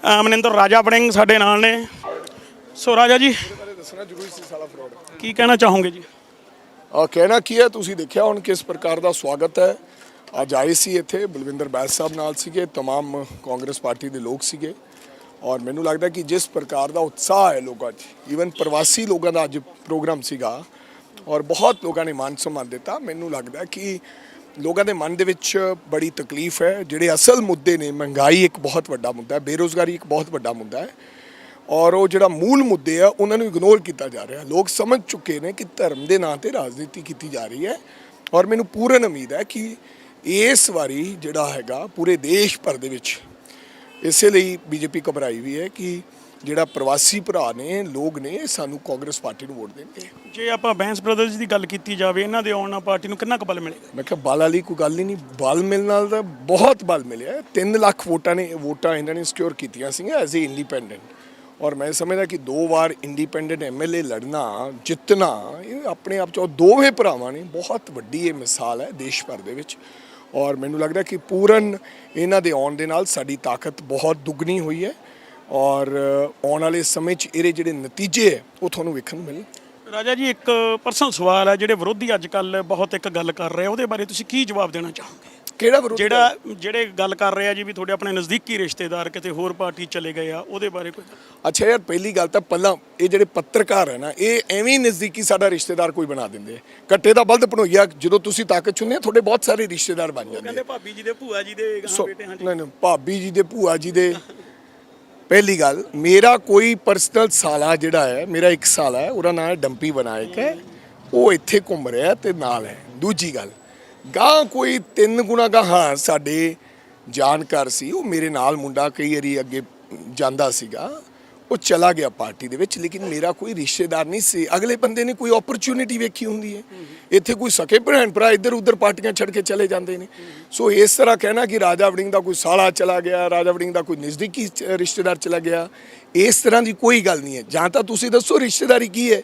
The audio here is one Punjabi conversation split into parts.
ਅ, ਮਨਿੰਦਰ ਰਾਜਾ ਵੜਿੰਗ ਸਾਡੇ ਨਾਲ ਨੇ ਸੋ ਰਾਜਾ ਜੀ ਬਾਰੇ ਦੱਸਣਾ ਜ਼ਰੂਰੀ ਸੀ ਸਾਲਾ ਫਰਾਡ ਕੀ ਕਹਿਣਾ ਚਾਹੋਗੇ ਜੀ ਆ ਕਹਿਣਾ ਕੀ ਹੈ ਤੁਸੀਂ ਦੇਖਿਆ ਹੁਣ ਕਿਸ ਪ੍ਰਕਾਰ ਦਾ ਸਵਾਗਤ ਹੈ ਅੱਜ ਆਏ ਸੀ ਇੱਥੇ ਬਲਵਿੰਦਰ ਬੈਸ ਸਾਹਿਬ ਨਾਲ ਸੀਗੇ तमाम ਕਾਂਗਰਸ ਪਾਰਟੀ ਦੇ ਲੋਕ ਸੀਗੇ ਔਰ ਮੈਨੂੰ ਲੱਗਦਾ ਕਿ ਜਿਸ ਪ੍ਰਕਾਰ ਦਾ ਉਤਸ਼ਾਹ ਹੈ ਲੋਕਾਂ 'ਚ ਈਵਨ ਪ੍ਰਵਾਸੀ ਲੋਕਾਂ ਦਾ ਅੱਜ ਪ੍ਰੋਗਰਾਮ ਸੀਗਾ ਔਰ ਬਹੁਤ ਲੋਕਾਂ ਨੇ ਮਾਨ ਸਨਮਾਨ ਦਿੱਤਾ ਮੈਨੂੰ ਲੱਗਦਾ ਕਿ ਲੋਕਾਂ ਦੇ ਮਨ ਦੇ ਵਿੱਚ ਬੜੀ ਤਕਲੀਫ ਹੈ, ਜਿਹੜੇ ਅਸਲ ਮੁੱਦੇ ਨੇ, ਮਹਿੰਗਾਈ ਇੱਕ ਬਹੁਤ ਵੱਡਾ ਮੁੱਦਾ ਹੈ, ਬੇਰੋਜ਼ਗਾਰੀ ਇੱਕ ਬਹੁਤ ਵੱਡਾ ਮੁੱਦਾ ਹੈ ਔਰ ਉਹ ਜਿਹੜਾ ਮੂਲ ਮੁੱਦੇ ਆ, ਉਹਨਾਂ ਨੂੰ ਇਗਨੋਰ ਕੀਤਾ ਜਾ ਰਿਹਾ ਲੋਕ ਸਮਝ ਚੁੱਕੇ ਨੇ ਕਿ ਧਰਮ ਦੇ ਨਾਂ ਤੇ ਰਾਜਨੀਤੀ ਕੀਤੀ ਜਾ ਰਹੀ ਹੈ ਔਰ ਮੈਨੂੰ ਪੂਰਨ ਉਮੀਦ ਹੈ ਕਿ ਇਸ ਵਾਰੀ ਜਿਹੜਾ ਹੈਗਾ, ਪੂਰੇ ਦੇਸ਼ ਭਰ ਦੇ ਵਿੱਚ ਇਸੇ ਲਈ ਬੀਜੇਪੀ ਘਬਰਾਈ ਵੀ ਹੈ ਕਿ ਜਿਹੜਾ ਪ੍ਰਵਾਸੀ ਭਰਾ ਨੇ ਲੋਕ ਨੇ ਸਾਨੂੰ ਕਾਂਗਰਸ ਪਾਰਟੀ ਨੂੰ ਵੋਟ ਦੇਣਗੇ। ਜੇ ਆਪਾਂ ਬੈਂਸ ਬ੍ਰਦਰਜ਼ ਦੀ ਗੱਲ ਕੀਤੀ ਜਾਵੇ ਇਹਨਾਂ ਦੇ ਆਉਣ ਨਾਲ ਪਾਰਟੀ ਨੂੰ ਕਿੰਨਾ ਕੁ ਬਲ ਮਿਲੇਗਾ? ਮੈਂ ਕਿਹਾ ਬਲ ਵਾਲੀ ਕੋਈ ਗੱਲ ਹੀ ਨਹੀਂ। ਬਲ ਮਿਲਣ ਨਾਲ ਤਾਂ ਬਹੁਤ ਬਲ ਮਿਲਿਆ। 3 ਲੱਖ ਵੋਟਾਂ ਨੇ ਵੋਟਾਂ ਇਹਨਾਂ ਨੇ ਸਿਕਿਉਰ ਕੀਤੀਆਂ ਸੀਗੀਆਂ ਐਜ਼ ਏ ਇੰਡੀਪੈਂਡੈਂਟ ਔਰ ਮੈਂ ਸਮਝਦਾ ਕਿ ਦੋ ਵਾਰ ਇੰਡੀਪੈਂਡੈਂਟ ਐਮਐਲਏ ਲੜਨਾ ਜਿੱਤਣਾ ਇਹ ਆਪਣੇ ਆਪ ਚ ਦੋਵੇਂ ਭਰਾਵਾਂ ਨੇ ਬਹੁਤ ਵੱਡੀ ਇਹ ਮਿਸਾਲ ਹੈ ਦੇਸ਼ ਭਰ ਦੇ ਵਿੱਚ। ਔਰ ਮੈਨੂੰ ਲੱਗਦਾ ਕਿ ਪੂਰਨ ਇਹਨਾਂ ਦੇ ਆਉਣ ਦੇ ਨਾਲ ਸਾਡੀ ਤਾਕਤ ਬਹੁਤ ਦੁੱਗਣੀ ਹੋਈ ਹੈ। ਔਰ ਆਉਣ ਵਾਲੇ ਸਮੇਂ 'ਚ ਇਹਦੇ ਜਿਹੜੇ ਨਤੀਜੇ ਹੈ ਉਹ ਤੁਹਾਨੂੰ ਵੇਖਣ ਨੂੰ ਮਿਲਣ ਰਾਜਾ ਜੀ ਇੱਕ ਪਰਸਨਲ ਸਵਾਲ ਹੈ ਜਿਹੜੇ ਵਿਰੋਧੀ ਅੱਜ ਕੱਲ ਬਹੁਤ ਇੱਕ ਗੱਲ ਕਰ ਰਹੇ ਉਹਦੇ ਬਾਰੇ ਤੁਸੀਂ ਕੀ ਜਵਾਬ ਦੇਣਾ ਚਾਹੋਗੇ ਕਿਹੜਾ ਵਿਰੋਧੀ? ਜਿਹੜਾ ਜਿਹੜੇ ਗੱਲ ਕਰ ਰਹੇ ਆ ਜੀ ਵੀ ਤੁਹਾਡੇ ਆਪਣੇ ਨਜ਼ਦੀਕੀ ਰਿਸ਼ਤੇਦਾਰ ਕਿਤੇ ਹੋਰ ਪਾਰਟੀ ਚਲੇ ਗਏ ਆ ਉਹਦੇ ਬਾਰੇ ਕੋਈ ਅੱਛਾ ਯਾਰ ਪਹਿਲੀ ਗੱਲ ਤਾਂ ਪਹਿਲਾਂ ਇਹ ਜਿਹੜੇ ਪੱਤਰਕਾਰ ਹੈ ਨਾ ਇਹ ਐਵੇਂ ਨਜ਼ਦੀਕੀ ਸਾਡਾ ਰਿਸ਼ਤੇਦਾਰ ਕੋਈ ਬਣਾ ਦਿੰਦੇ। ਕੱਟੇ ਦਾ ਬਲਦ ਪਣੋਈਆ ਜਦੋਂ ਤੁਸੀਂ ਤਾਕਤ ਚੁੰਨੇ ਤੁਹਾਡੇ ਬਹੁਤ ਸਾਰੇ ਰਿਸ਼ਤੇਦਾਰ ਬਣ ਜਾਂਦੇ ਕਹਿੰਦੇ। ਭਾਬੀ ਜੀ ਦੇ ਭੂਆ ਜੀ ਦੇ ਬੇਟੇ ਹਾਂ ਜੀ ਨਹੀਂ ਨਹੀਂ ਭਾਬੀ ਜੀ ਦੇ ਭੂਆ ਜੀ ਦੇ ਪਹਿਲੀ ਗੱਲ, ਮੇਰਾ ਕੋਈ ਪਰਸਨਲ ਸਾਲਾ ਜਿਹੜਾ ਹੈ, ਮੇਰਾ ਇੱਕ ਸਾਲਾ ਹੈ, ਉਹਦਾ ਨਾਮ ਹੈ ਡੰਪੀ ਬਨਾਇਕ ਹੈ। ਉਹ ਇੱਥੇ ਘੁੰਮ ਰਿਹਾ ਤੇ ਨਾਲ ਹੈ। ਦੂਜੀ ਗੱਲ ਗਾਂ ਕੋਈ ਤਿੰਨ ਗੁਣਾ ਗਾਹਾਂ ਸਾਡੇ ਜਾਣਕਾਰ ਸੀ। ਉਹ ਮੇਰੇ ਨਾਲ ਮੁੰਡਾ ਕਈ ਵਾਰੀ ਅੱਗੇ ਜਾਂਦਾ ਸੀਗਾ। ਉਹ ਚਲਾ ਗਿਆ ਪਾਰਟੀ ਦੇ ਵਿੱਚ ਲੇਕਿਨ ਮੇਰਾ ਕੋਈ ਰਿਸ਼ਤੇਦਾਰ ਨਹੀਂ ਸੀ। ਅਗਲੇ ਬੰਦੇ ਨੇ ਕੋਈ ਓਪਰਚ्युनिटी ਵੇਖੀ ਹੁੰਦੀ ਹੈ। ਇੱਥੇ ਕੋਈ ਸਕੇ ਭੈਣ ਭਰਾ ਇੱਧਰ ਉੱਧਰ ਪਾਰਟੀਆਂ ਛੱਡ ਕੇ ਚਲੇ ਜਾਂਦੇ ਨੇ। ਸੋ ਇਸ ਤਰ੍ਹਾਂ ਕਹਿਣਾ ਕਿ ਰਾਜਾ ਵੜਿੰਗ ਦਾ ਕੋਈ ਸਾਲਾ ਚਲਾ ਗਿਆ ਰਾਜਾ ਵੜਿੰਗ ਦਾ ਕੋਈ ਨਜ਼ਦੀਕੀ ਰਿਸ਼ਤੇਦਾਰ ਚਲਾ ਗਿਆ ਇਸ ਤਰ੍ਹਾਂ ਦੀ ਕੋਈ ਗੱਲ ਨਹੀਂ ਹੈ। ਜਾਂ ਤਾਂ ਤੁਸੀਂ ਦੱਸੋ ਰਿਸ਼ਤੇਦਾਰੀ ਕੀ ਹੈ।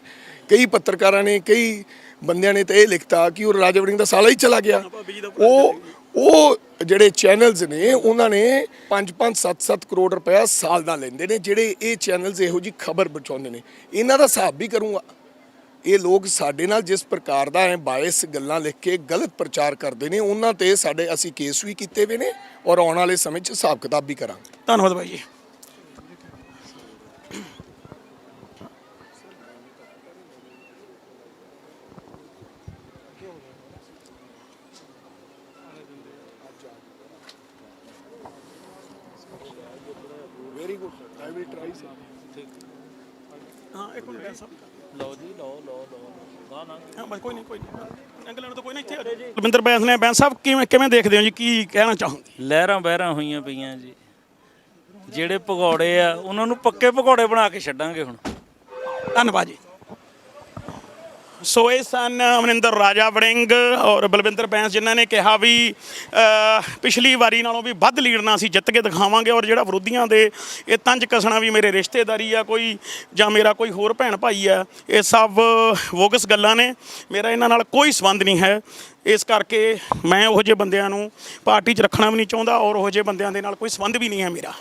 ਕਈ ਪੱਤਰਕਾਰਾਂ ਨੇ ਕਈ ਬੰਦਿਆਂ ਨੇ ਤਾਂ ਇਹ ਲਿਖਤਾ ਕਿ ਉਹ ਰਾਜਾ ਵੜਿੰਗ ਦਾ ਸਾਲਾ ਹੀ ਚਲਾ ਗਿਆ। ਉਹ ਉਹ ਜਿਹੜੇ ਚੈਨਲਸ ਨੇ, ਉਹਨਾਂ ਨੇ 5-5 7-7 ਕਰੋੜ ਰੁਪਇਆ ਸਾਲ ਦਾ ਲੈਂਦੇ ਨੇ, ਜਿਹੜੇ ਇਹ ਚੈਨਲਸ ਇਹੋ ਜੀ ਖਬਰ ਬਚਾਉਂਦੇ ਨੇ। ਇਹਨਾਂ ਦਾ ਹਿਸਾਬ ਵੀ ਕਰੂੰਗਾ। ਇਹ ਲੋਕ ਸਾਡੇ ਨਾਲ ਜਿਸ ਪ੍ਰਕਾਰ ਦਾ ਹੈ ਬਾਇਸ ਗੱਲਾਂ ਲਿਖ ਕੇ ਗਲਤ ਪ੍ਰਚਾਰ ਕਰਦੇ ਨੇ, ਉਹਨਾਂ ਤੇ ਸਾਡੇ ਅਸੀਂ ਕੇਸ ਵੀ ਕੀਤੇ ਹੋਏ ਨੇ ਔਰ ਆਉਣ ਵਾਲੇ ਸਮੇਂ 'ਚ ਹਿਸਾਬ ਕਿਤਾਬ ਵੀ ਕਰਾਂਗੇ। ਧੰਨਵਾਦ ਬਾਈ ਜੀ very good I will try ਹਾਂ ਇੱਕ ਮਿੰਟ ਸਾਹਿਬ ਲਓ ਜੀ ਲਓ ਲਓ ਲਓ ਨਾ ਨਾ ਹਾਂ ਬਸ ਕੋਈ ਨਹੀਂ ਕੋਈ ਨਹੀਂ। ਇੰਗਲੈਂਡ ਤੋਂ ਕੋਈ ਨਹੀਂ ਇੱਥੇ ਆ ਜਾਓ। ਰਵਿੰਦਰ ਬੈਂਸ ਨੇ ਬੈਂਸ ਸਾਹਿਬ ਕਿਵੇਂ ਕਿਵੇਂ ਦੇਖਦੇ ਹੋ ਜੀ ਕੀ ਕਹਿਣਾ ਚਾਹੋਗੇ? ਲਹਿਰਾਂ ਬਹਿਰਾਂ ਹੋਈਆਂ ਪਈਆਂ ਜੀ। ਜਿਹੜੇ ਪਕੌੜੇ ਆ ਉਹਨਾਂ ਨੂੰ ਪੱਕੇ ਪਕੌੜੇ ਬਣਾ ਕੇ ਛੱਡਾਂਗੇ ਹੁਣ। ਧੰਨਵਾਦ ਜੀ। ਸੋ ਇਹ ਸਨ ਅਮਰਿੰਦਰ ਰਾਜਾ ਵੜਿੰਗ ਔਰ ਬਲਵਿੰਦਰ ਬੈਂਸ ਜਿਨ੍ਹਾਂ ਨੇ ਕਿਹਾ ਵੀ ਪਿਛਲੀ ਵਾਰੀ ਨਾਲੋਂ ਵੀ ਵੱਧ ਲੀਡ ਨਾਲ ਅਸੀਂ ਜਿੱਤ ਕੇ ਦਿਖਾਵਾਂਗੇ ਔਰ ਜਿਹੜਾ ਵਿਰੋਧੀਆਂ ਦੇ ਇਹ ਤੰਜ ਕਸਣਾ ਵੀ ਮੇਰੇ ਰਿਸ਼ਤੇਦਾਰੀ ਆ, ਕੋਈ ਜਾਂ ਮੇਰਾ ਕੋਈ ਹੋਰ ਭੈਣ ਭਾਈ ਆ, ਇਹ ਸਭ ਵੋਗਸ ਗੱਲਾਂ ਨੇ। ਮੇਰਾ ਇਹਨਾਂ ਨਾਲ ਕੋਈ ਸੰਬੰਧ ਨਹੀਂ ਹੈ। ਇਸ ਕਰਕੇ ਮੈਂ ਉਹੋ ਜਿਹੇ ਬੰਦਿਆਂ ਨੂੰ ਪਾਰਟੀ 'ਚ ਰੱਖਣਾ ਵੀ ਨਹੀਂ ਚਾਹੁੰਦਾ ਔਰ ਉਹੋ ਜਿਹੇ ਬੰਦਿਆਂ ਦੇ ਨਾਲ ਕੋਈ ਸੰਬੰਧ ਵੀ ਨਹੀਂ ਹੈ ਮੇਰਾ।